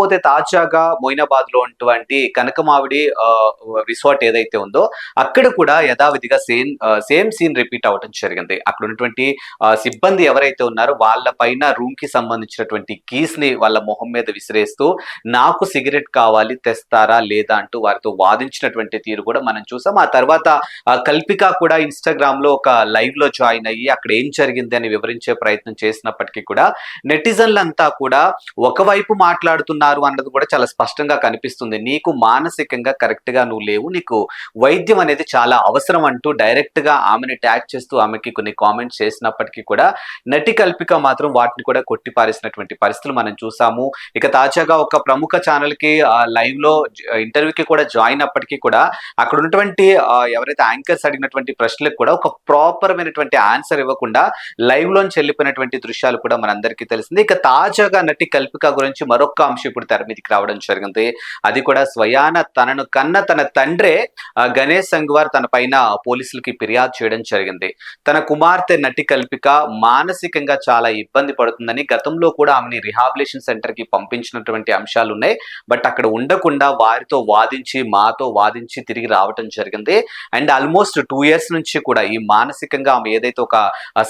పోతే తాజాగా మొయినాబాద్లో ఉన్నటువంటి కనకమావిడి రిసార్ట్ ఏదైతే ఉందో అక్కడ కూడా యథావిధిగా సేమ్ సేమ్ సీన్ రిపీట్ అవ్వడం జరిగింది. అక్కడ ఉన్నటువంటి సిబ్బంది ఎవరైతే ఉన్నారో వాళ్ళ పైన రూమ్కి సంబంధించినటువంటి కీస్ని వాళ్ళ మొహం మీద విసిరేస్తూ నాకు సిగరెట్ కావాలి తెస్తారా లేదా అంటూ వారితో వాదించినటువంటి తీరు కూడా మనం చూసాం. ఆ తర్వాత కల్పిక కూడా ఇన్స్టాగ్రామ్లో ఒక లైవ్లో జాయిన్ అయ్యి అక్కడ ఏం జరిగింది అని వివరించే ప్రయత్నం చేసినప్పటికీ కూడా నెటిజన్లంతా కూడా ఒకవైపు మాట్లాడుతున్నారు అన్నది కూడా చాలా స్పష్టంగా కనిపిస్తుంది. నీకు మానసికంగా కరెక్ట్గా నువ్వు లేవు. నీకు వైద్యం అనేది చాలా అవసరం అంటూ డైరెక్ట్గా ఆమెని ట్యాగ్ చేస్తూ ఆమెకి కొన్ని కామెంట్స్ చేసినప్పటికీ కూడా నటి కల్పిక మాత్రం వాటిని కూడా కొట్టిపారేసినటువంటి పరిస్థితులు మనం చూసాము. ఇక తాజాగా ఒక ప్రముఖ ఛానల్కి లైవ్లో ఇంటర్వ్యూకి కూడా జాయిన్ అప్పటికీ కూడా అక్కడ ఉన్నటువంటి ఎవరైతే యాంకర్స్ అడిగినటువంటి ప్రశ్నలకు కూడా ఒక ప్రాపర్ అయినటువంటి ఆన్సర్ ఇవ్వకుండా లైవ్లోని వెళ్ళిపోయినటువంటి దృశ్యాలు కూడా మనందరికీ తెలిసింది. ఇక తాజాగా నటి కల్పిక గురించి మరొక అంశం ఇప్పుడు తెర మీదకి రావడం జరిగింది. అది కూడా స్వయాన తనను కన్న తన తండ్రే గణేష్ సంగ్వార్ తన పైన పోలీసులకి ఫిర్యాదు చేయడం జరిగింది. తన కుమార్తె నటి కల్పిక మానసికంగా చాలా ఇబ్బంది పడుతుందని గతంలో కూడా ఆమెని రిహాబిలేషన్ సెంటర్కి పంపించినటువంటి అంశాలు ఉన్నాయి. బట్ అక్కడ ఉండకుండా వారితో వాదించి మాతో వాదించి తిరిగి రావటం జరిగింది. అండ్ ఆల్మోస్ట్ టూ ఇయర్స్ నుంచి కూడా ఈ మానసికంగా ఆమె ఏదైతే ఒక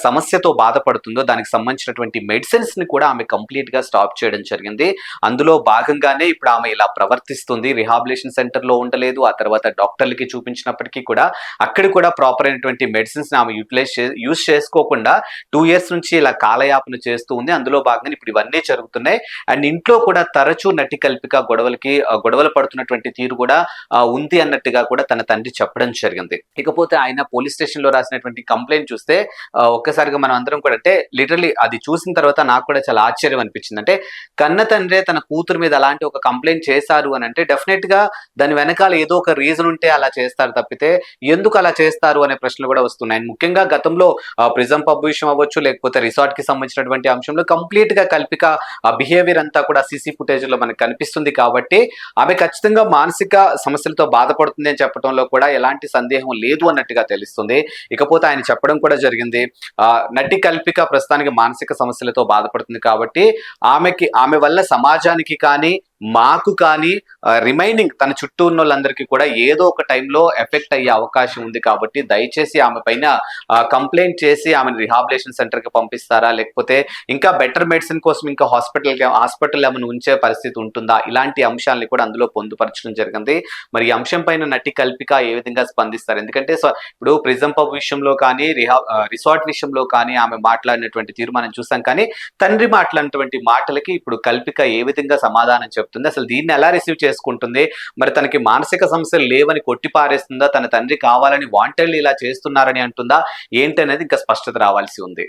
సమస్యతో బాధపడుతుందో దానికి సంబంధించినటువంటి మెడిసిన్స్ని కూడా ఆమె కంప్లీట్గా స్టాప్ చేయడం జరిగింది. అందులో భాగంగానే ఇప్పుడు ఆమె ఇలా ప్రవర్తిస్తుంది. రిహాబిలేషన్ సెంటర్లో ఉండలేదు. ఆ తర్వాత డాక్టర్లకి చూపించినప్పటికీ కూడా అక్కడ కూడా ప్రాపర్ అయినటువంటి మెడిసిన్స్ ఆమె యూటిలైజ్ యూజ్ చేసుకోకుండా టూ ఇయర్స్ నుంచి ఇలా కాలయాపన చేస్తూ ఉంది. అందులో భాగంగా ఇప్పుడు ఇవన్నీ జరుగుతున్నాయి. అండ్ ఇంట్లో కూడా తరచూ నటి కల్పిక గొడవలకి గొడవలు పడుతున్నటువంటి తీరు కూడా ఉంది అన్నట్టుగా కూడా తన తండ్రి చెప్పడం జరిగింది. ఇకపోతే ఆయన పోలీస్ స్టేషన్లో రాసినటువంటి కంప్లైంట్ చూస్తే ఒక్కసారిగా మనం అందరం కూడా అంటే లిటరలీ అది చూసిన తర్వాత నాకు కూడా చాలా ఆశ్చర్యం అనిపించింది. అంటే కన్న తండ్రే తన కూతురు మీద అలాంటి ఒక కంప్లైంట్ చేశారు అని అంటే డెఫినెట్గా దాని వెనకాల ఏదో ఒక రీజన్ ఉంటే అలా చేస్తారు తప్పితే ఎందుకు అలా చేస్తారు అనే ప్రశ్నలు కూడా వస్తున్నాయి. ముఖ్యంగా గతంలో ప్రిజం పబ్ విషయం అవ్వచ్చు లేకపోతే రిసార్ట్కి సంబంధించినటువంటి అంశంలో కంప్లీట్గా కల్పిక బిహేవియర్ అంతా కూడా సీసీ ఫుటేజ్లో మనకు కనిపిస్తుంది కాబట్టి ఆమె ఖచ్చితంగా మానసిక సమస్యలతో బాధపడుతుంది అని చెప్పడంలో కూడా ఎలాంటి సందేహం లేదు అన్నట్టుగా తెలుస్తుంది. ఇకపోతే ఆయన చెప్పడం కూడా జరిగింది. ఆ, నటి కల్పిక ప్రస్తుతానికి మానసిక సమస్యలతో బాధపడుతుంది కాబట్టి ఆమెకి ఆమె వల్ల సమాజానికి కానీ మాకు కానీ రిమైనింగ్ తన చుట్టూ ఉన్న వాళ్ళందరికీ కూడా ఏదో ఒక టైంలో ఎఫెక్ట్ అయ్యే అవకాశం ఉంది కాబట్టి దయచేసి ఆమె పైన కంప్లైంట్ చేసి ఆమెను రిహాబిలేషన్ సెంటర్కి పంపిస్తారా? లేకపోతే ఇంకా బెటర్ మెడిసిన్ కోసం ఇంకా హాస్పిటల్ హాస్పిటల్ ఏమైనా ఉంచే పరిస్థితి ఉంటుందా? ఇలాంటి అంశాలని కూడా అందులో పొందుపరచడం జరిగింది. మరి ఈ అంశం పైన నటి కల్పిక ఏ విధంగా స్పందిస్తారు? ఎందుకంటే సో ఇప్పుడు ప్రిజం పబ్ విషయంలో కానీ రిహా రిసార్ట్ విషయంలో కానీ ఆమె మాట్లాడినటువంటి తీర్మానం చూసాం కానీ తండ్రి మాట్లాడినటువంటి మాటలకి ఇప్పుడు కల్పిక ఏ విధంగా సమాధానం చెప్తుంది. అసలు దీన్ని ఎలా రిసీవ్ చేసుకుంటుంది? మరి తనకి మానసిక సమస్యలు లేవని కొట్టి పారేస్తుందా? తన తండ్రి కావాలని వాంటెడ్లీ ఇలా చేస్తున్నారని అంటుందా? ఏంటనేది ఇంకా స్పష్టత రావాల్సి ఉంది.